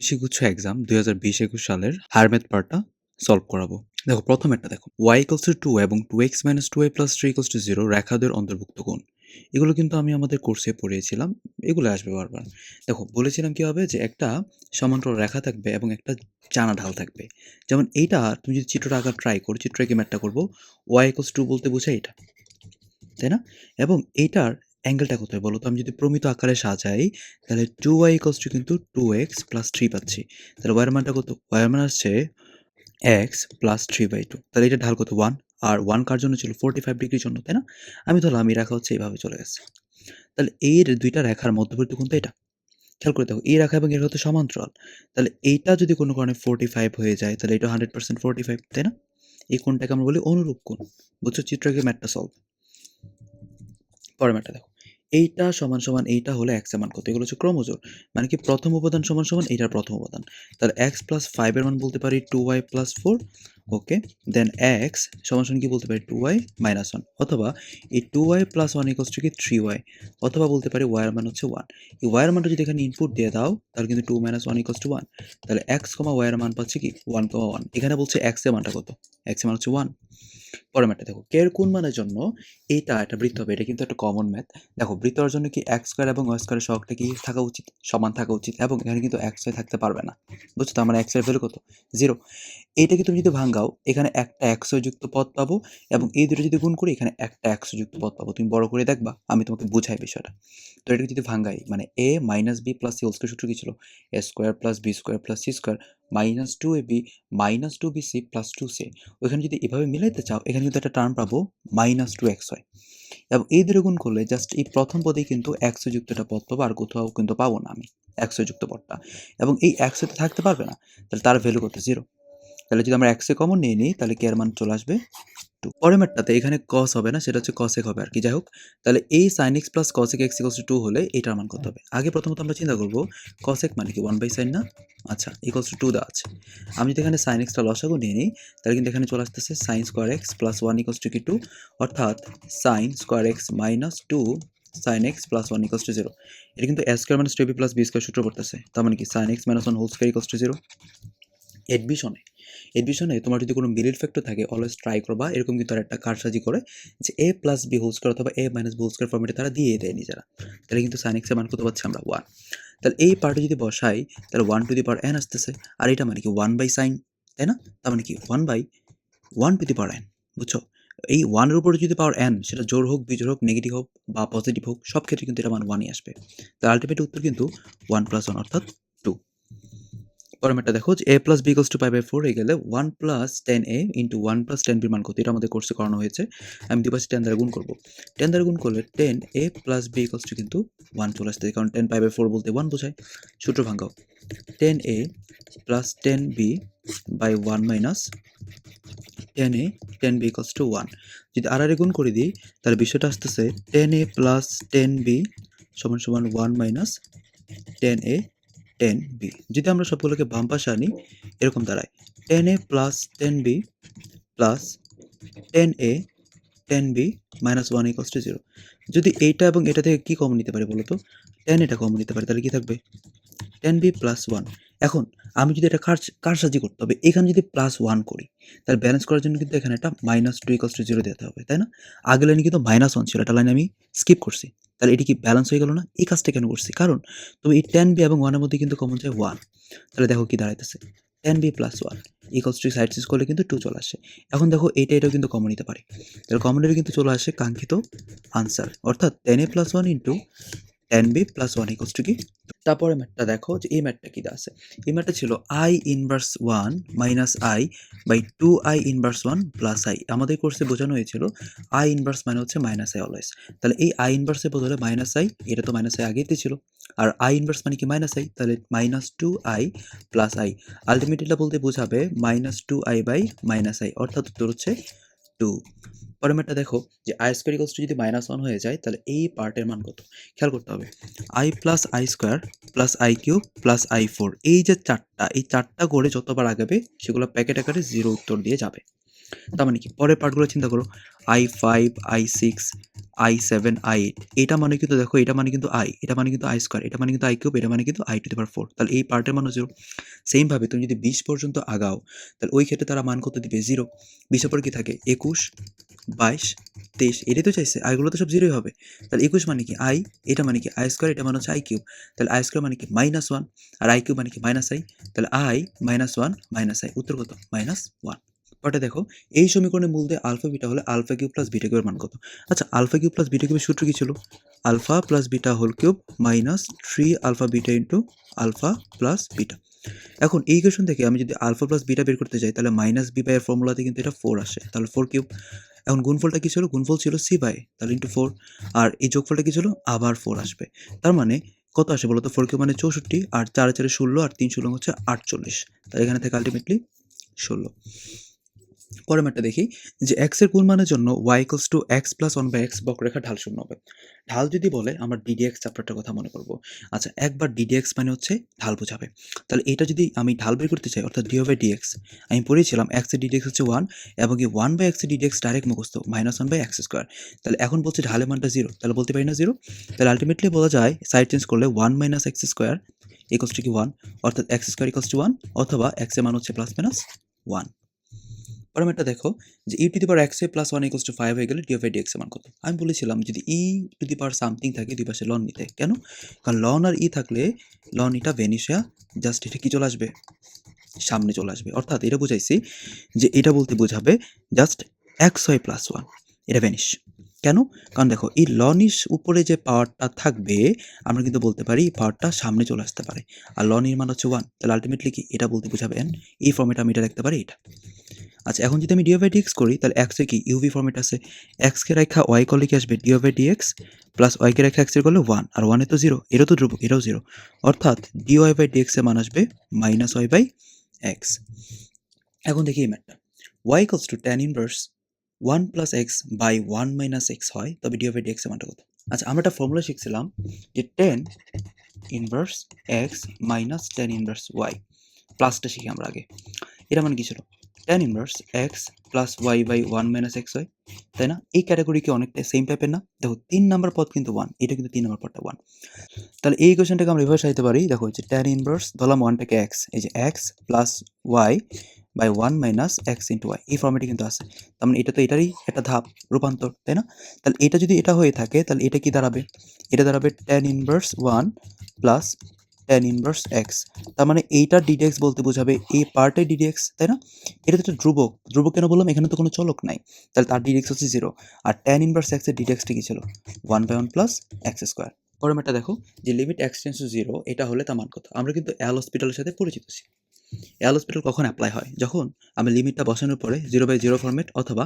শিগুচ্ছ exam দুই হাজার বিশ একুশ সালের হায়ার ম্যাথ পার্টটা সলভ করাবো। দেখো, প্রথম একটা দেখো। ওয়াই ইকলস টু টু এবং two x minus two y plus three equals to zero রেখাদের অন্তর্ভুক্ত কোণ। এগুলো কিন্তু আমি আমাদের কোর্সে পড়িয়েছিলাম, এগুলো আসবে বারবার। দেখো, বলেছিলাম কি হবে যে একটা সমান্তরাল রেখা থাকবে এবং একটা চানা ঢাল থাকবে। যেমন এইটা তুমি যদি চিত্রটা আঁকা ট্রাই করো চিত্রকে ম্যাটটা করব ওয়াই ইকলস টু বলতে বোঝায় এটা, তাই না? এবং এইটার অ্যাঙ্গেলটা কোথায় বলো তো? আমি যদি প্রমিত আকারে সাজাই, তাহলে টু ওয়াই ইকলস টু কিন্তু টু এক্স প্লাস থ্রি পাচ্ছি। তাহলে ওয়ার মানটা কত? ওয়ার মান আসছে x plus three by two তাহলে এটা ঢাল কত? ওয়ান আর ওয়ান কার জন্য ছিল? ফোর্টি ফাইভ ডিগ্রির জন্য, তাই না? আমি ধরলাম আমি রাখা হচ্ছে এইভাবে চলে গেছে। তাহলে এই দুইটা রেখার মধ্যবর্তী কোনটা এটা। খেয়াল করে দেখো, এই রাখা এবং এর হতে সমান্তরাল। তাহলে এইটা যদি কোনো কারণে ফোর্টি ফাইভ হয়ে যায়, তাহলে এটা হান্ড্রেড পার্সেন্ট ফোর্টি ফাইভ তাই না? এই কোনটাকে আমরা বলি অনুরূপ কোণ। বুঝছ? চিত্রকে ম্যাটটা সলভ পরের ম্যাটটা দেখো। এইটা সমান সমান এইটা হলে এক্স মান কত? এগুলো হচ্ছে ক্রমজোর মানে কি? প্রথম উপাদান সমান সমান, এইটার প্রথম উপাদান। তাহলে এক্স প্লাস ফাইভের মান বলতে পারি two y plus four okay then x সমান সমান কি বলতে পারি? টু ওয়াই মাইনাস ওয়ান অথবা এই two y plus one equals two কি? থ্রি ওয়াই অথবা বলতে পারি ওয়াইয়ের মান হচ্ছে ওয়ান এই ওয়াইয়ের মানটা যদি এখানে ইনপুট দিয়ে দাও, তাহলে কিন্তু two minus one equals to one তাহলে এক্স কমা ওয়াইয়ের মান পাচ্ছে কি? ওয়ান কমা ওয়ান এখানে বলছে এক্সের মানটা কত? এক্সের মান হচ্ছে ওয়ান পরের ম্যাথটা দেখো কে কোন মানের জন্য? এইটা একটা বৃত্ত হবে, এটা কিন্তু একটা কমন ম্যাথ দেখো, বৃত্ত হওয়ার জন্য কি এক্স স্কোয়ার এবং ওয়াই স্কোয়ারের সহগটা কি থাকা উচিত? সমান থাকা উচিত এবং এখানে কিন্তু এক্স ওয়াই থাকতে পারবে না। বুঝছ তো? আমার এক্সের ভ্যালু কত? জিরো এইটাকে তুমি যদি ভাঙাও, এখানে একটা একশো যুক্ত পদ পাবো এবং এই দুটো যদি গুণ করি, এখানে একটা একশো যুক্ত পদ পাবো। তুমি বড় করে দেখবা, আমি তোমাকে বুঝাই বিষয়টা। তো এটাকে যদি ভাঙ্গাই মানে a minus b plus c whole square সূত্র কি ছিল? A square plus b square plus c square minus two a b minus two b c plus two c ওইখানে যদি এভাবে মিলাইতে চাও, এখানে কিন্তু একটা টার্ম পাবো মাইনাস টু এক্স ওয়াই এবং এই দুটো গুণ করলে জাস্ট এই প্রথম পদেই কিন্তু একশো যুক্ত একটা পদ পাবো আর কোথাও কিন্তু পাবো না আমি একশো যুক্ত পদটা। এবং এই একশোতে থাকতে পারবে না, তাহলে তার ভ্যালু কত? জিরো তাহলে যদি আমরা এক্সে কমন নিয়ে নিই, তাহলে কে মান চলে আসবে? টু পরের ম্যাটটাতে এখানে কস হবে না, সেটা হচ্ছে কসেক হবে আর কি যাই হোক, তাহলে এই sine x plus cosec x equals two হলে এটার মান কত হবে? আগে প্রথমত আমরা চিন্তা করব কসেক মানে কি? ওয়ান বাই সাইন না? আচ্ছা ইকলস টু দেওয়া আছে। আমি যদি এখানে সাইন এক্সটা লসাগু নিয়ে নিই, তাহলে কিন্তু এখানে চলে আসতেছে sine square x plus one equals two কি টু অর্থাৎ sine square x minus two sine x plus one equals to zero এটা কিন্তু s square minus two b plus b square সূত্র পড়তেছে। তার মানে কি? Sine x minus one whole square equals to zero এডমিশনে এডমিশনে তোমার যদি কোনো মিডিল ফ্যাক্টর থাকে অলওয়েজ ট্রাই করবা। এরকম কিন্তু একটা কারসাজি করে যে a plus b whole square অথবা a minus b whole square ফর্মেটে তারা দিয়ে দেয় নিজেরা। তাহলে কিন্তু সাইন এক্সের মান কত পাচ্ছি আমরা? ওয়ান তাহলে এই পার্টে যদি বসাই, তাহলে one to the power n আসতেছে। আর এটা মানে কি? ওয়ান বাই সাইন তাই না? তার মানে কি? One by one to the power n বুঝছ? এই ওয়ানের উপরে যদি পাওয়ার এন সেটা জোর হোক বিজোর হোক নেগেটিভ হোক বা পজিটিভ হোক, সব ক্ষেত্রে কিন্তু এটা মান ওয়ানই আসবে। তার আলটিমেট উত্তর কিন্তু ওয়ান প্লাস ওয়ান অর্থাৎ টু ম্যাটটা দেখো যে a plus b equals to pi by four হয়ে গেলে one plus ten a into one plus ten বির মান কত? এটা আমাদের কোর্সে করানো হয়েছে। আমি দুই পাশে টেন দ্বারা গুণ করব। টেন দ্বারা গুণ করলে ten a plus b two কিন্তু ওয়ান চলে আসতে কারণ টেন পাই বাই ফোর বলতে ওয়ান বোঝায়। সূত্র ভাঙাও ten a plus ten b by one minus ten a ten b equals to one যদি আর আর গুণ করে দিই, তাহলে বিষয়টা আসতেছে ten a plus ten b সমান সমান one minus ten a ten b যদি আমরা সবগুলোকে বাম আনি এরকম দাঁড়ায়। Ten a plus ten b plus ten a ten b minus one equals to zero যদি এইটা এবং এটা থেকে কী কমন নিতে পারি বলো তো? টেন এটা কমন নিতে পারি, তাহলে কী থাকবে? টেন বি প্লাস ওয়ান এখন আমি যদি এটা কার কারসাজি করতে হবে এখানে যদি প্লাস ওয়ান করি, তাহলে ব্যালেন্স করার জন্য কিন্তু এখানে একটা minus two equals to zero দিতে হবে, তাই না? আগে লাইনে কিন্তু মাইনাস ওয়ান ছিল এটা লাইনে আমি স্কিপ করছি। তাহলে এটি কি ব্যালেন্স হয়ে গেল না? এই কাজটা কেন করছি? কারণ তুমি এই টেন বি এবং ওয়ানের মধ্যে কিন্তু কমন যায় ওয়ান তাহলে দেখো কি দাঁড়াইতেছে। Ten b plus one equals two side cis করলে কিন্তু টু চলে আসে। এখন দেখো এইটা এটাও কিন্তু কমন নিতে পারে। তাহলে কমনের কিন্তু চলে আসে কাঙ্ক্ষিত আনসার অর্থাৎ ten a plus one into ten b plus one equals two কি? তারপরে ম্যাটটা দেখো যে এই ম্যাটটা কী আছে। এই ম্যাটটা ছিল i inverse one minus i by two i inverse one plus i আমাদের কোর্সে বোঝানো হয়েছিল আই ইনভার্স মানে হচ্ছে মাইনাস আই অলওয়েজ তাহলে এই আই ইনভার্সের বদলে মাইনাস আই এটা তো মাইনাস আই আগেই ছিল। আর আই ইনভার্স মানে কি মাইনাস আই তাহলে minus two i plus i ultimately বলতে বোঝাবে minus two i by minus i অর্থাৎ উত্তর হচ্ছে টু পরের ম্যাটটা দেখো যে আই স্কোয়ার ইকলস টু যদি মাইনাস ওয়ান হয়ে যায়, তাহলে এই পার্টের মান কত? খেয়াল করতে হবে। I plus i square plus i cube plus i four এই যে চারটা, এই চারটা করে যতবার আগাবে, সেগুলো প্যাকেট আকারে জিরো উত্তর দিয়ে যাবে। তার মানে কি? পরের পার্টগুলো চিন্তা করো। I five i six i seven i eight এটা মানে কিন্তু দেখো, এটা মানে কিন্তু আই এটা মানে কিন্তু আই স্কোয়ার এটা মানে কিন্তু আই কিউব এটা মানে কিন্তু i to the power four তাহলে এই পার্টের মান জিরো সেমভাবে তুমি যদি বিশ পর্যন্ত আগাও, তাহলে ওই ক্ষেত্রে তারা মান কত দিবে? জিরো বিশের পর কি থাকে? একুশ, বাইশ, তেইশ। এটাই তো চাইছে। আইগুলো তো সব জিরোই হবে। তাহলে একুশ মানে কি? আই এটা মানে কি? আই স্কোয়ার এটা মানে হচ্ছে আই কিউব তাহলে আই স্কোয়ার মানে কি? মাইনাস ওয়ান আর আই কিউব মানে কি? মাইনাস আই তাহলে i minus one minus i উত্তর কত? মাইনাস ওয়ান পরে দেখো, এই সমীকরণের মূল দিয়ে আলফা বিটা হলে আলফা কিউব প্লাস বিটা কিউবের মান কত? আচ্ছা আলফা কিউব প্লাস বিটা কিউবের সূত্র কি ছিল? Alpha plus beta whole cube minus three alpha beta into alpha plus beta এখন এই ইকুয়েশন থেকে আমি যদি আলফা প্লাস বিটা বের করতে যাই, তাহলে মাইনাস বি বাই এর ফর্মুলাতে কিন্তু এটা ফোর আসে। তাহলে ফোর কিউব এখন গুণফলটা কি ছিল? গুণফল ছিল সি বাই তাহলে ইন্টু ফোর আর এই যোগফলটা কি ছিল? আবার ফোর আসবে। তার মানে কত আসে বলো তো ফোর কিউব মানে চৌষট্টি, আর চার চারে ষোলো, আর তিন ষোলো হচ্ছে আটচল্লিশ। তাহলে এখানে থেকে আলটিমেটলি ষোলো। পরের ম্যাটটা দেখি, যে এক্সের গুণ মানের জন্য y equals to x plus one by x বক্ররেখা ঢাল শূন্য হবে। ঢাল যদি বলে, আমরা ডিডিএক্স চ্যাপ্টারটার কথা মনে করব। আচ্ছা একবার ডিডিএক্স মানে হচ্ছে ঢাল বোঝাবে। তাহলে এটা যদি আমি ঢাল বের করতে চাই, অর্থাৎ ডিও বাই ডিএক্স আমি পড়েছিলাম এক্সের ডিডিএক্স হচ্ছে ওয়ান এবং কি ওয়ান বাই এক্সের ডিডিএক্স ডাইরেক্ট মুখস্থ minus one by x square তাহলে এখন বলছে ঢালের মানটা জিরো তাহলে বলতে পারি না জিরো তাহলে আলটিমেটলি বলা যায় সাইড চেঞ্জ করলে one minus x square equals two কি ওয়ান অর্থাৎ x square equals two one অথবা এক্সের মান হচ্ছে প্লাস মাইনাস ওয়ান পরে একটা দেখো যে e to the power x a plus one equals to five হয়ে গেলে ডি অফ ডিএক্স মান কত? আমি বলেছিলাম যদি ই টু দি পাওয়ার সামথিং থাকে, দুই পাশে লন নিতে। কেন? কারণ লন আর ই থাকলে লন ইটা ভেনিশিয়া জাস্ট এটা কি চলে আসবে? সামনে চলে আসবে। অর্থাৎ এটা বুঝাইছি যে এটা বলতে বোঝাবে just x y plus one এটা ভ্যানিশ কেন? কারণ দেখো, এই লনিস উপরে যে পাওয়ারটা থাকবে, আমরা কিন্তু বলতে পারি এই পাওয়ারটা সামনে চলে আসতে পারে। আর লন এর মান হচ্ছে ওয়ান তাহলে আলটিমেটলি কি? এটা বলতে বোঝাবেন। এই ফর্মেটে আমি এটা রাখতে পারি এটা আচ্ছা এখন যদি আমি ডিও বাই ডিএক্স করি, তাহলে এক্সের কি? ইউভি ফর্মেট আছে। এক্সকে রেখা ওয়াই করলে কি আসবে? ডিও বাই ডিএক্স প্লাস ওয়াইকে রেখা এক্সের করলে ওয়ান আর ওয়ানে তো জিরো এটাও তো ধ্রুবক এটাও জিরো অর্থাৎ ডিওয়াই বাই ডিএক্স এর মান আসবে মাইনাস ওয়াই বাই এক্স এখন দেখি এই ম্যাটটা। Y equals to tan inverse one plus x by one minus x হয়, তবে ডিও বাই ডিএক্স এর মানটা কত? আচ্ছা আমরা একটা ফর্মুলা শিখছিলাম যে tan inverse x minus tan inverse y প্লাসটা শিখি আমরা আগে। এটা মানে কি ছিল? Tan inverse x plus y by one minus x y তাই না? এই ক্যাটাগরি কি অনেকটা সেম টাইপের না? দেখো, তিন নাম্বার পদ কিন্তু ওয়ান এটা কিন্তু তিন নাম্বার পদটা ওয়ান তাহলে এই কোয়েশনটাকে আমরা রিভার্স আইতে পারি। দেখো হচ্ছে টেন ইনভার্স ধরলাম ওয়ানটাকে এক্স এই যে x plus y by one minus x into y এই ফর্মেটে কিন্তু আছে। তার মানে এটা তো এটারই একটা ধাপ, রূপান্তর, তাই না? তাহলে এটা যদি এটা হয়ে থাকে, তাহলে এটা কি দাঁড়াবে? এটা দাঁড়াবে tan inverse one plus tan inverse x তার মানে এইটা ডিডিএক্স বলতে বোঝাবে এই পার্টে ডিডিএক্স তাই না? এটা তো একটা ধ্রুবক ধ্রুবক কেন বললাম? এখানে তো কোনো চলক নাই। তাহলে তার ডিডিএক্স হচ্ছে জিরো আর টেন ইনভার্স এক্সের ডিডেক্সটি কি ছিল? One by one plus x square পরে একটা দেখো, যে limit x tends to zero এটা হলে তার মান কত? আমরা কিন্তু এল হসপিটালের সাথে পরিচিত ছি। এল হসপিটাল কখন অ্যাপ্লাই হয়? যখন আমি লিমিটটা বসানোর পরে জিরো বাই জিরো ফর্মেট অথবা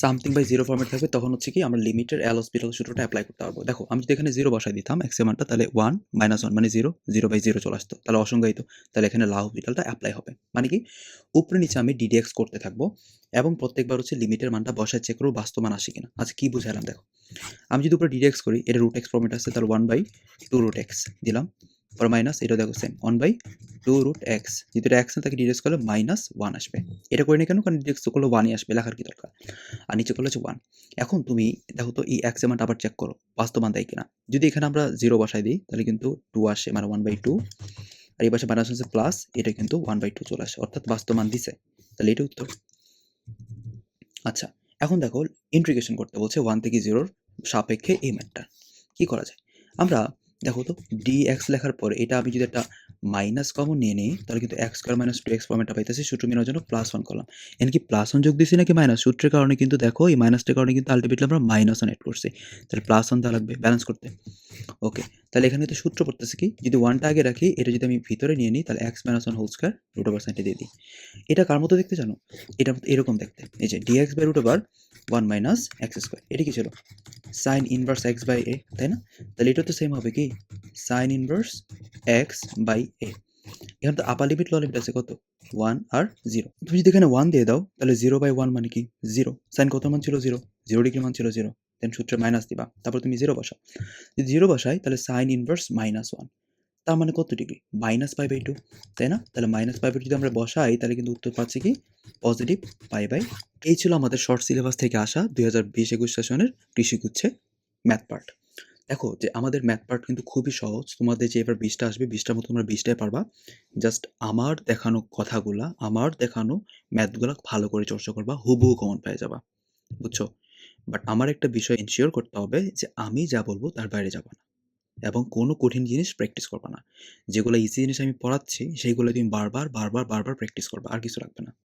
সামথিং বাই জিরো ফর্মেট থাকবে, তখন হচ্ছে কি আমরা লিমিটের এল হসপিটাল সূত্রটা অ্যাপ্লাই করতে পারব। দেখো, আমি যদি এখানে জিরো বসাই দিতাম এক্স মানটা তাহলে ওয়ান মাইনাস ওয়ান মানে জিরো জিরো বাই জিরো চলে আসতো। তাহলে অসংজ্ঞায়িত। তাহলে এখানে লা হসপিটালটা অ্যাপ্লাই হবে। মানে কি? উপরে নিচে আমি ডিডিএক্স করতে থাকব এবং প্রত্যেকবার হচ্ছে লিমিটের মানটা বসায় চেক করব বাস্তব মান আসে কিনা। আচ্ছা কি বুঝালাম দেখো? আমি যদি উপরে ডিডিএক্স করি এটা রুট এক্স ফর্মেট আছে, তাহলে one by two root x দিলাম। পর মাইনাস এটা দেখো same one by two root x এটা এক্স না, তাকে ডিডিএক্স করলে মাইনাস ওয়ান আসবে। এটা করে নি কেন? কারণ ডিডিএক্স করলে ওয়ানই আসবে, লেখার কি দরকার? আর নিচে করলে হচ্ছে ওয়ান এখন তুমি দেখো তো এই এক্স এমাউন্ট আবার চেক করো বাস্তব দেয় কিনা? যদি এখানে আমরা জিরো বসাই দিই, তাহলে কিন্তু টু আসে মানে ওয়ান বাই টু আর এই পাশে মাইনাস হচ্ছে প্লাস এটা কিন্তু ওয়ান বাই টু চলে আসে, অর্থাৎ বাস্তব মান দিছে। তাহলে এটা উত্তর। আচ্ছা এখন দেখো ইন্ট্রিগেশন করতে বলছে ওয়ান থেকে জিরোর সাপেক্ষে এই ম্যাটটা কি করা যায়? আমরা দেখো তো ডি এক্স লেখার পরে এটা আমি যদি একটা মাইনাস কমন নিয়ে নিই, তাহলে কিন্তু x square minus two x ফর্মেটটা পাইতেছি, সূত্র মেনার জন্য প্লাস ওয়ান করলাম। এন কি প্লাস ওয়ান যোগ দিছি নাকি মাইনাস সূত্রের কারণে কিন্তু দেখো, এই মাইনাসটার কারণে কিন্তু আলটিমেটলি আমরা মাইনাস ওয়ান এড করছি। তাহলে প্লাস ওয়ান দেওয়া লাগবে ব্যালেন্স করতে। ওকে তাহলে এখানে তো সূত্র পড়তেছে কি? যদি ওয়ানটা আগে রাখি, এটা যদি আমি ভিতরে নিয়ে নিই, তাহলে x minus one whole square root over সাইনটা দিয়ে দিই। এটা কার মতো দেখতে জানো? এটা এরকম দেখতে। এই যে dx by root over one minus x square এটা কি ছিল? Sine inverse x by a তাই না? তাহলে এটা তো সেম হবে কি? Sine inverse x by a এখানে তো আপার লিমিট ল লিমিট আছে কত? ওয়ান আর জিরো তুমি যদি এখানে ওয়ান দিয়ে দাও, তাহলে জিরো বাই ওয়ান মানে কি? জিরো সাইন কত মান ছিল? জিরো জিরো ডিগ্রি মান ছিল জিরো দেন সূত্রে মাইনাস দিবা। তারপর তুমি জিরো বসাও। যদি জিরো বসাই, তাহলে সাইন ইনভার্স মাইনাস ওয়ান তার মানে কত degree minus pi by two তাই না? তাহলে মাইনাস পাই বাই যদি আমরা বসাই, তাহলে কিন্তু উত্তর পাচ্ছি কি? পজিটিভ পাই বাই এই ছিল আমাদের শর্ট সিলেবাস থেকে আসা দুই হাজার বিশ একুশ সেশনের কৃষিগুচ্ছে ম্যাথ পার্ট দেখো যে আমাদের ম্যাথ পার্ট কিন্তু খুবই সহজ। তোমাদের যে এবার বিশটা আসবে, বিশটার মতো তোমরা বিশটাই পারবা। জাস্ট আমার দেখানো কথাগুলা, আমার দেখানো ম্যাথগুলো ভালো করে চর্চা করবা, হুবহু কমন পেয়ে যাবা। বুঝছ? বাট আমার একটা বিষয় এনশিওর করতে হবে যে আমি যা বলব তার বাইরে যাব না। এবং কোনো কঠিন জিনিস প্র্যাকটিস করবা না। যেগুলো ইজি জিনিস আমি পড়াচ্ছি, সেইগুলো তুমি বারবার বারবার বারবার প্র্যাকটিস করবা, আর কিছু লাগবে না।